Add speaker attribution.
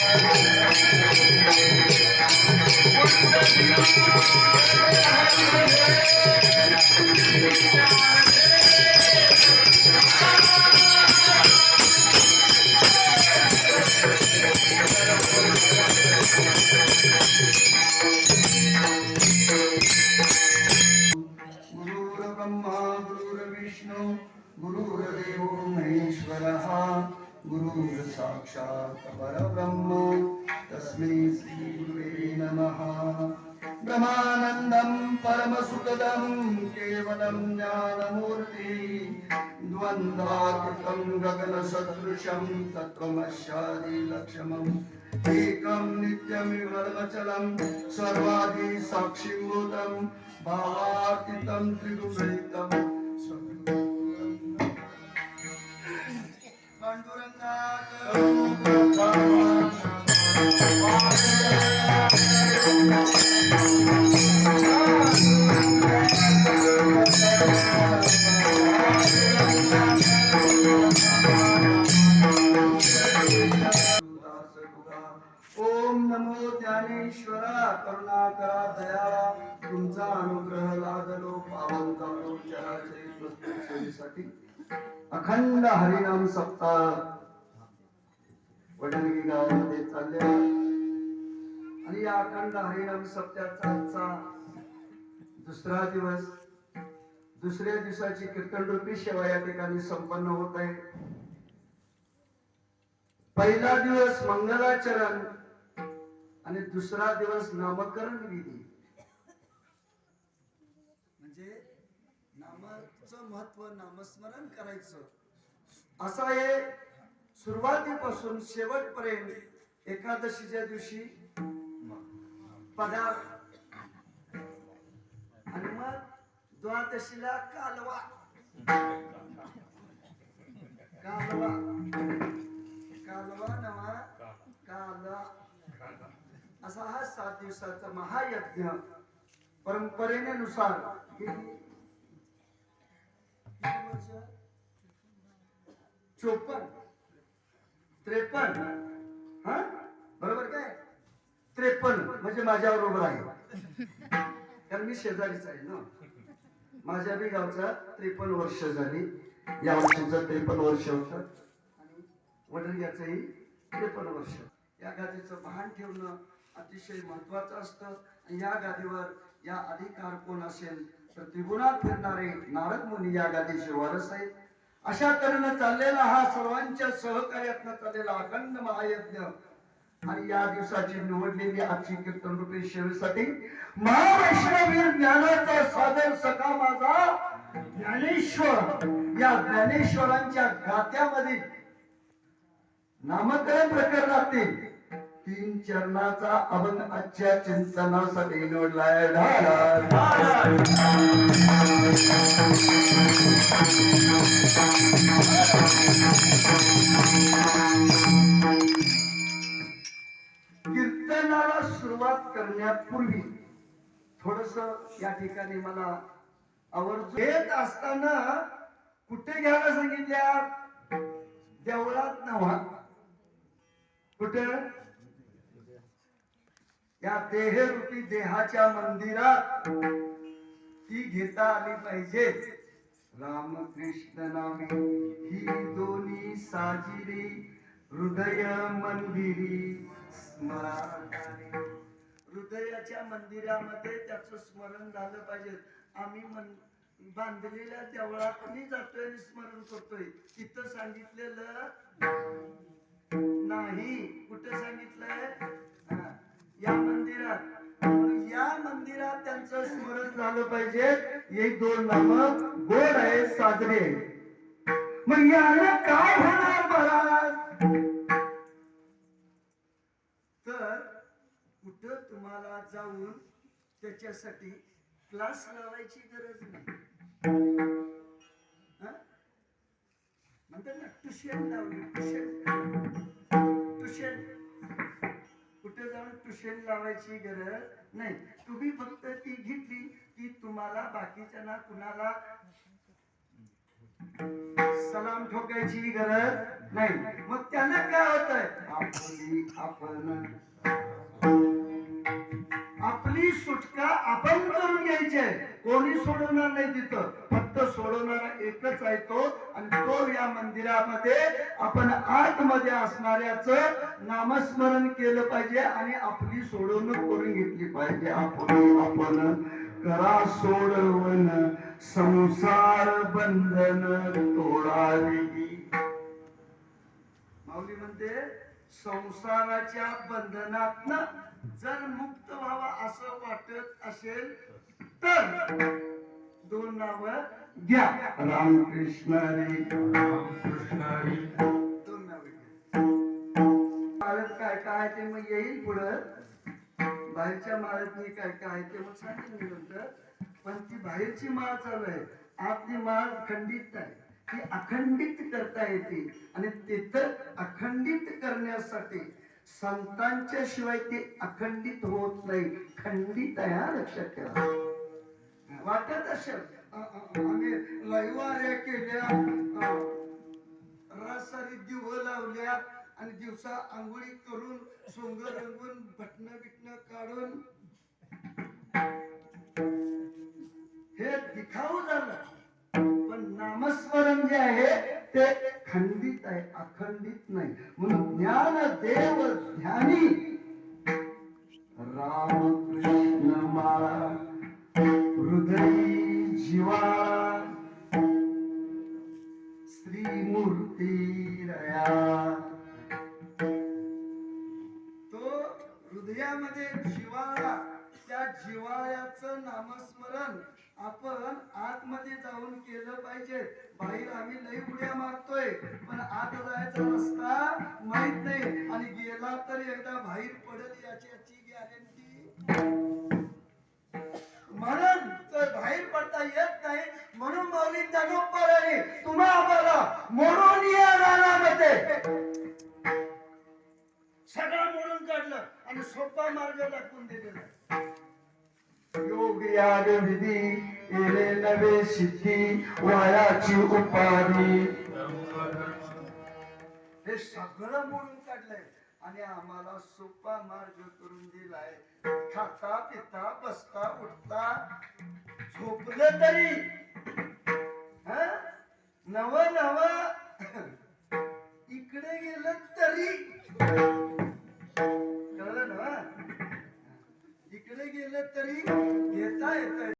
Speaker 1: Thank you. साक्षात् परब्रह्म। तस्मै श्रीगुरुवे नमः। ब्रह्मानन्दं परमसुखदं केवलं ज्ञानमूर्ति। द्वन्द्वाकृतं गगनसदृशं तत्त्वमस्यादिलक्षमम् एकं नित्यमिव निर्मचलं सर्वादि साक्षिभूतं भावातीतं त्रिगुणितम् ओम नमो ज्ञानेश्वरा दया। तुमचा अनुग्रह लादलो पावन सेवेसाठी. अखंड हरिनाम सप्ताह वडलगी गावामध्ये चालले आणि या अखंड हरिनाम सप्त्याचा दुसरा दिवस दुसऱ्या दिवसाची कीर्तन रूपी सेवा या ठिकाणी संपन्न होत आहे. पहिला दिवस मंगलाचरण आणि दुसरा दिवस नामकरण विधी. म्हणजे नामाचं महत्त्व नामस्मरण करायचं. असं हे सुरुवातीपासून शेवटपर्यंत एकादशीच्या दिवशी पदार्थ. आणि मग द्वादशीला कालवा. कालवा. कालवा नवा काला असा हा सात दिवसाचा महायज्ञ परंपरेने नुसार चोपन्न. त्रेपन्न. हा? बरोबर काय? त्रेपन्न म्हणजे माझ्या बरोबर आहे कारण मी शेजारीच आहे ना. माझ्या बी गावचा त्रेपन्न वर्ष झाली. या वर्षीचं त्रेपन्न वर्ष होत. आणि वडिलाचंही त्रेपन्न वर्ष. या गादीचं भान ठेवणं अतिशय महत्वाचं असतं. आणि या गादीवर या अधिकार कोण असेल तर त्रिगुणात फिरणारे नारद मुनी या गादीचे वारस आहेत. अशा तऱ्हेनं चाललेला हा सर्वांच्या सहकार्यातनं चाललेला अखंड महायज्ञ. आणि या दिवसाची निवडलेली आजची कीर्तन रुपये सेवेसाठी महावैष्णवीर ज्ञानाचा सादर सखा माझा ज्ञानेश्वर. या ज्ञानेश्वरांच्या गात्यामध्ये नामकरण प्रकरणातील तीन चरणाचा अभंग आजच्या चिंतनासाठी निवडलाय. कीर्तनाला सुरुवात करण्यापूर्वी थोडस या ठिकाणी मला आवर्जून येत असताना कुठे घ्यायला सांगितल्या देवळात नव्हा. कुठे? या देहरूपी देहाच्या मंदिरात ती घेता आली पाहिजे. रामकृष्ण नामे ही दोन्ही साजिरी हृदय मंदिरी हृदयाच्या मंदिरामध्ये त्याचं स्मरण झालं पाहिजे. आम्ही बांधलेल्या बांधलेल्या देवळातही जातोय आणि स्मरण करतोय. तिथं सांगितलेलं नाही. कुठं सांगितलंय? हा, या मंदिरात. या मंदिरात त्यांचं स्मरण झालं पाहिजे. एक दोन नाम गोड आहे साजरे मग याला काय होणार बरा तर कुठं तुम्हाला जाऊन त्याच्यासाठी क्लास लावायची गरज नाही. हा? म्हणतात ना ट्युशन लावली ट्युशन कुठे लावायची गरज नाही. तुम्ही फक्त ती घेतली की तुम्हाला बाकीच्या कुणाला सलाम ठोकायची गरज नाही. मग त्यांना काय होतंय? आपली आपण आपली सुटका आपण करून घ्यायची आहे. कोणी सोडवणार नाही तिथं. फक्त सोडवणारा एकच आहे तो आणि तो या मंदिरामध्ये आपण आतमध्ये असणाऱ्याच नामस्मरण केलं पाहिजे आणि आपली सोडवणूक करून घेतली पाहिजे. आपण आपण करा सोडवण संसार बंधन तोडावी. माऊली म्हणते संसाराच्या बंधनातनं जर मुक्त व्हावा असं वाटत असेल तर दोन नाव घ्या. रामकृष्ण हरी
Speaker 2: रामकृष्ण हरी
Speaker 1: दोन नाव घ्या. माळत काय काय आहे ते मग येईल पुढं. बाहेरच्या माळत मी काय काय आहे ते मग सांगेन मी नंतर. पण ती बाहेरची माळ चालू आहे. आतली माळ खंडित आहे. ती अखंडित करता येते. आणि तिथं अखंडित करण्यासाठी संतांच्या शिवाय ते अखंडित होत नाही. खंडित आहे हा लक्षात ठेवा. वाटत असेल. अ- अ- आम्ही लयवाऱ्या केल्या अ, रासारी दिव लावल्या आणि दिवसा आंघोळी करून सोंग रंगून बटन बिटन काढून हे दिखाऊ झालं. पण नामस्मरण जे आहे ते खंडित आहे अखंडित नाही. म्हणून ज्ञान देव आतमध्ये जाऊन केलं पाहिजे. बाहेर आम्ही लई उड्या मारतोय पण आत जायचा रस्ता माहीत नाही. आणि गेला तर एकदा बाहेर पडेल याची याची गॅरंटी म्हणून तर बाहेर पडता येत नाही म्हणून माऊली ज्ञानोपराने तुम्हा आम्हाला म्हणून या रानामध्ये. सगळं म्हणून काढलं आणि सोपा मार्ग दाखवून दिलेला. योग या विधी. इले नवे सिद्धी वयाची हे सगळं मोडून काढलंय आणि आम्हाला सोपा मार्ग करून दिलाय. खाता पिता बसता उठता. झोपलं तरी नव नव इकडे गेलं तरी. कळलं ना? इकडे गेलं तरी घेता येत